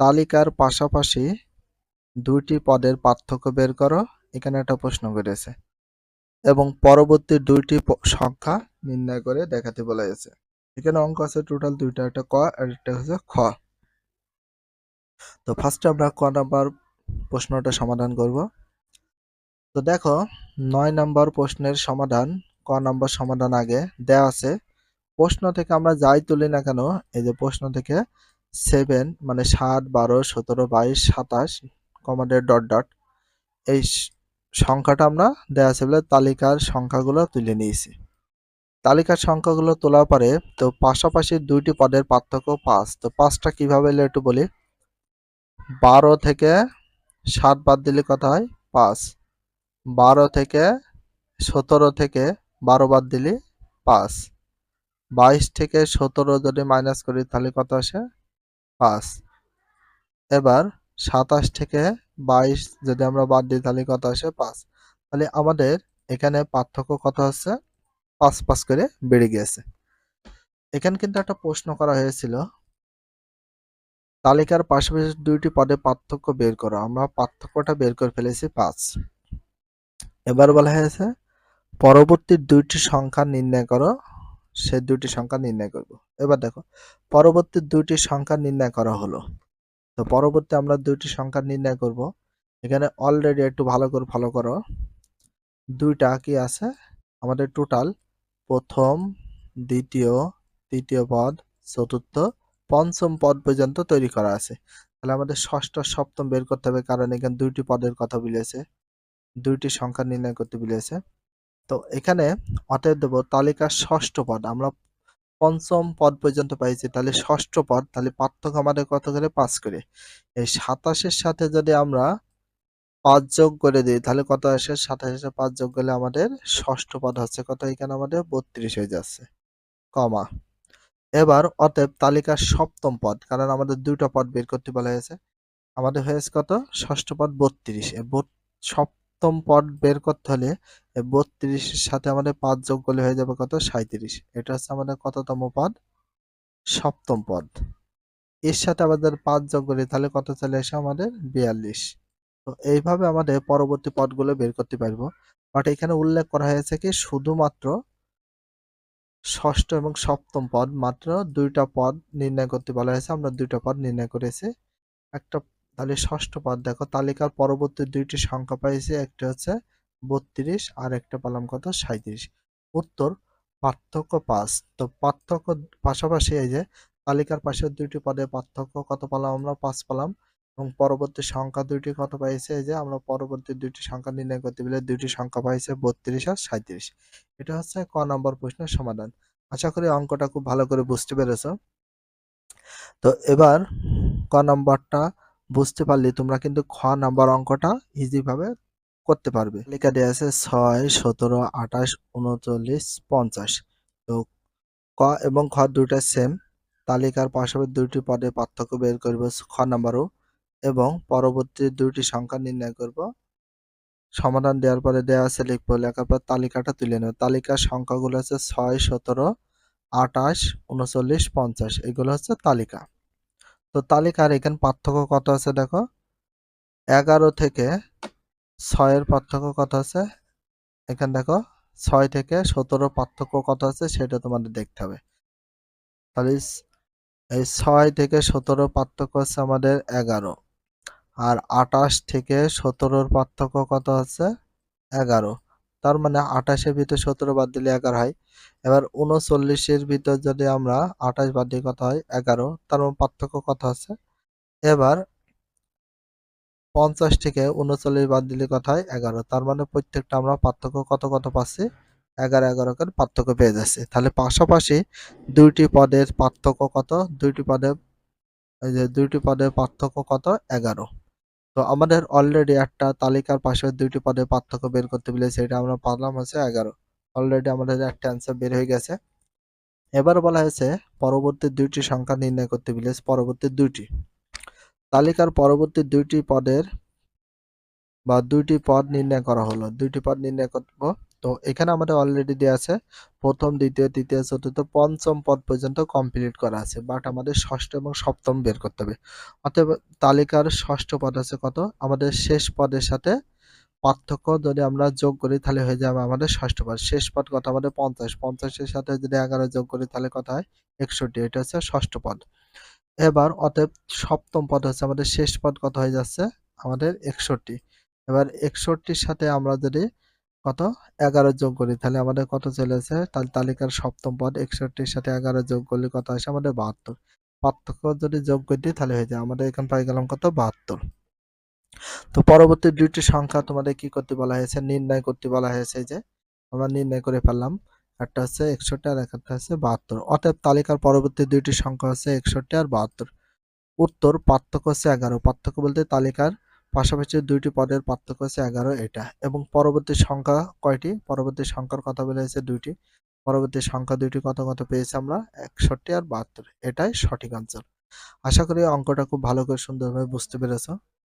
তালিকার পাশাপাশি দুইটি পদের পার্থক্য বের করো। এখানে একটা প্রশ্ন করেছে এবং পরবর্তী দুইটি সংখ্যা নির্ণয় করে দেখাতে বলা হয়েছে। এখানে অঙ্ক আছে টোটাল দুইটা, একটা ক, আর একটা হচ্ছে খ। তো ফার্স্টে আমরা ক নাম্বার প্রশ্নটা সমাধান করব। তো দেখো, নয় নাম্বার প্রশ্নের সমাধান, ক নাম্বার সমাধান আগে দেওয়া আছে। প্রশ্ন থেকে আমরা যাই তুলি না কেন, এই যে প্রশ্ন থেকে সেভেন মানে সাত, বারো, সতেরো, বাইশ, সাতাশ কমান্ডের ডট ডট এই সংখ্যাটা আমরা দেওয়া আছে বলে তালিকার সংখ্যাগুলো তুলে নিয়েছি। তালিকার সংখ্যাগুলো তোলার পরে তো পাশাপাশি দুইটি পদের পার্থক্য পাঁচ, তো পাঁচটা কীভাবে এলো একটু বলি? বারো থেকে সাত বাদ দিলে কত হয়? পাঁচ। বারো থেকে সতেরো থেকে বারো বাদ দিলে পাঁচ। বাইশ থেকে সতেরো যদি মাইনাস করি তাহলে কত আসে? পাঁচ। এবার সাতাশ থেকে বাইশ যদি আমরা বাদ দিই, তাহলে কত আসে? পাঁচ। তাহলে আমাদের এখানে পার্থক্য কত হচ্ছে পাঁচ পাঁচ করে বেড়ে গিয়েছে। এখানে কিন্তু একটা প্রশ্ন করা হয়েছিল, তালিকার পাশাপাশি দুইটি পদে পার্থক্য বের করো। আমরা পার্থক্যটা বের করে ফেলেছি পাঁচ। এবার বলা হয়েছে, পরবর্তী দুইটি সংখ্যা নির্ণয় করো। সে দুইটি সংখ্যা নির্ণয় করব। এবার দেখো, পরবর্তী দুইটি সংখ্যা নির্ণয় করা হলো। তো পরবর্তী আমরা দুইটি সংখ্যা নির্ণয় করব। এখানে অলরেডি একটু ভালো করে ফলো করো। দুইটা কি আছে? আমাদের টোটাল প্রথম, দ্বিতীয়, তৃতীয় পদ, চতুর্থ, পঞ্চম পদ পর্যন্ত তৈরি করা আছে। তাহলে আমাদের ষষ্ঠ, সপ্তম বের করতে হবে কারণ এখানে দুইটি পদের কথা বলেছে। দুইটি সংখ্যা নির্ণয় করতে বলেছে। তো এখানে অতএব দেব তালিকার ষষ্ঠ পদ। আমরা পঞ্চম পদ পর্যন্ত পাইছি, তাহলে ষষ্ঠ পদ, তাহলে পার্থক্য আমাদের কত করে? পাঁচ করে। এই সাতাশের সাথে যদি আমরা পাঁচ যোগ করে দিই, তাহলে কত আসে? সাতাশের পাঁচ যোগ করলে আমাদের ষষ্ঠ পদ হচ্ছে কত? এখানে আমাদের বত্রিশ হয়ে যাচ্ছে, কমা। এবার অতএব তালিকার সপ্তম পদ, কারণ আমাদের দুইটা পদ বের করতে বলা হয়েছে। আমাদের হয়েছে কত? ষষ্ঠ পদ বত্রিশ। সপ্তম পদ বের করতে হলে বত্রিশের সাথে আমাদের পাঁচ যোগ করলে হয়ে যাবে কত? সাঁইত্রিশ। এটা হচ্ছে আমাদের কততম পদ? সপ্তম পদ। এর সাথে আমাদের পাঁচ যোগ করি, তাহলে কত চলে আসে আমাদের? বিয়াল্লিশ। তো এইভাবে আমাদের পরবর্তী পদগুলো বের করতে পারব। বাট এখানে উল্লেখ করা হয়েছে কি, শুধুমাত্র ষষ্ঠ এবং সপ্তম পদ মাত্র দুইটা পদ নির্ণয় করতে বলা হয়েছে। আমরা দুইটা পদ নির্ণয় করেছি। একটা তাহলে ষষ্ঠ পদ দেখো, তালিকার পরবর্তী দুইটি সংখ্যা পাইছি, একটা হচ্ছে বত্রিশ আর একটা পালাম কত? সাঁইত্রিশ। উত্তর, পার্থক্য পাঁচ। তো পার্থক্য পাশাপাশি এই যে তালিকার পাশের দুইটি পদে পার্থক্য কত পালাম আমরা? পাঁচ পালাম। এবং পরবর্তী সংখ্যা দুইটি কত পাইছে? এই যে আমরা পরবর্তী দুইটি সংখ্যা নির্ণয় করতে গেলে দুইটি সংখ্যা পাইছে বত্রিশ আর সাঁইত্রিশ। এটা হচ্ছে ক নম্বর প্রশ্নের সমাধান। আশা করি অঙ্কটা খুব ভালো করে বুঝতে পেরেছ। তো এবার ক নম্বরটা বুঝতে পারলে তোমরা কিন্তু খ নাম্বার অঙ্কটা ইজি ভাবে করতে পারবে। লেখা দেওয়া আছে ছয়, সতেরো, আঠাশ, উনচল্লিশ, পঞ্চাশ। তো ক এবং খ দুইটা সেম তালিকার পাশাপাশি দুইটি পদে পার্থক্য বের করব খ নাম্বারও এবং পরবর্তী দুইটি সংখ্যা নির্ণয় করব। সমাধান দেওয়ার পরে দেওয়া আছে লিখব, লেখার পর তালিকাটা তুলে নেব। তালিকার সংখ্যাগুলো হচ্ছে ছয়, সতেরো, আঠাশ, উনচল্লিশ, পঞ্চাশ। এগুলো হচ্ছে তালিকা। তো তালিকার এখানে পার্থক্য কত আছে দেখো? এগারো থেকে ছয়ের পার্থক্য কত আছে? এখানে দেখো, ছয় থেকে সতেরো পার্থক্য কত আছে সেটা তোমাদের দেখতে হবে। তাহলে এই ছয় থেকে সতেরো পার্থক্য আছে আমাদের এগারো। আর আটাশ থেকে সতেরোর পার্থক্য কত আছে? এগারো। তার মানে আঠাশের ভিতর সতেরো বাদ দিলে এগারো হয়। এবার উনচল্লিশের ভিতর যদি আমরা আঠাশ বাদ দিয়ে কথা হয়? এগারো। তার মানে পার্থক্য কত আছে? এবার পঞ্চাশ থেকে উনচল্লিশ বাদ দিলে কথা হয়? এগারো। তার মানে প্রত্যেকটা আমরা পার্থক্য কত কত পাচ্ছি? এগারো এগারো করে পার্থক্য পেয়ে যাচ্ছে। তাহলে পাশাপাশি দুইটি পদের পার্থক্য কত? দুইটি পদে এই যে দুইটি পদের পার্থক্য কত? এগারো। তো আমাদের অলরেডি একটা তালিকার পাশে দুইটি পদের পার্থক্য বের করতে বলেছে এটা আমরা পারলাম হচ্ছে এগারো। অলরেডি আমাদের একটা অ্যান্সার বের হয়ে গেছে। এবার বলা হয়েছে পরবর্তী দুইটি সংখ্যা নির্ণয় করতে বলেছে পরবর্তী দুইটি। তালিকার পরবর্তী দুইটি পদের বা দুইটি পদ নির্ণয় করা হলো। দুইটি পদ নির্ণয় করব তো এখানে আমাদের অলরেডি দেওয়া আছে প্রথম, দ্বিতীয়, তৃতীয়, চতুর্থ, পঞ্চম পদ পর্যন্ত কমপ্লিট করা আছে। বাট আমাদের ষষ্ঠ এবং সপ্তম বের করতে হবে। অতএব তালিকার ষষ্ঠ পদ আছে কত? আমাদের শেষ পদের সাথে পার্থক্য যদি আমরা যোগ করি তাহলে হয়ে যাবে আমাদের ষষ্ঠ পদ। শেষ পদ কত? আমাদের পঞ্চাশ। পঞ্চাশের সাথে যদি এগারো যোগ করি তাহলে কত হয়? একষট্টি। এটা হচ্ছে ষষ্ঠ পদ। এবার অতএব সপ্তম পদ হচ্ছে আমাদের শেষ পদ কত হয়ে যাচ্ছে? আমাদের একষট্টি। এবার একষট্টির সাথে আমরা যদি কত? এগারো যোগ করি, তাহলে আমাদের কত চলেছে তাহলে তালিকার সপ্তম পদ একষট্টির সাথে এগারো যোগ করলে কত আসে? আমাদের বাহাত্তর। পার্থক্য যদি যোগ করে দিই, তাহলে হয়ে যায়। আমাদের এখানে পাই গেলাম কত? বাহাত্তর। তো পরবর্তী দুইটি সংখ্যা তোমাদের কি করতে বলা হয়েছে? নির্ণয় করতে বলা হয়েছে যে, আমরা নির্ণয় করে ফেললাম। একটা হচ্ছে একষট্টি আর একটা হচ্ছে বাহাত্তর। অতএব তালিকার পরবর্তী দুইটি সংখ্যা হচ্ছে একষট্টি আর বাহাত্তর। উত্তর পার্থক্য হচ্ছে এগারো। পার্থক্য বলতে তালিকার পাশাপাশি দুইটি পদের পার্থক্য হচ্ছে এগারো, এটা। এবং পরবর্তী সংখ্যা কয়টি? পরবর্তী সংখ্যার কথা বলে হয়েছে দুইটি। পরবর্তী সংখ্যা দুইটি কত কত পেয়েছি আমরা? একষট্টি আর বাহাত্তর। এটাই সঠিক অঞ্চল আশা করি অঙ্কটা খুব ভালো করে সুন্দরভাবে বুঝতে পেরেছ।